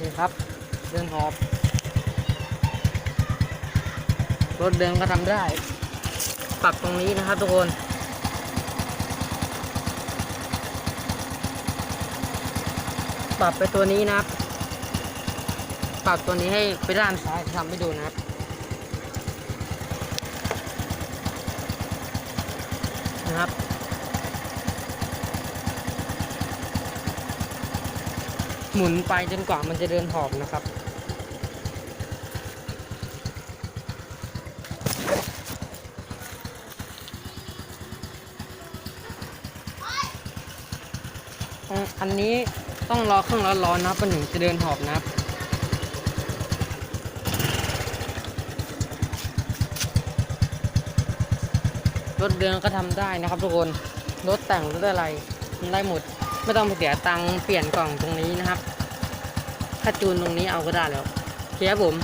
นี่ครับ เดินหอบ รถเดินก็ทำได้ ปรับตรงนี้นะครับทุกคนปรับไปตัวนี้นะครับ ปรับตัวนี้ให้ไปด้านซ้ายทำให้ดูนะครับ นะครับ หมุนไปจนกว่ามันจะเดินหอบนะครับ อันนี้ต้องรอเครื่องร้อนๆนะครับมันถึงจะเดินหอบนะครับรถเดินก็ทำได้นะครับทุกคน รถแต่งรถอะไรทำได้หมด ไม่ต้องไปเสียตังค์เปลี่ยนกล่องตรงนี้นะครับถ้าจูนตรงนี้เอาก็ได้แล้วโอเคครับผม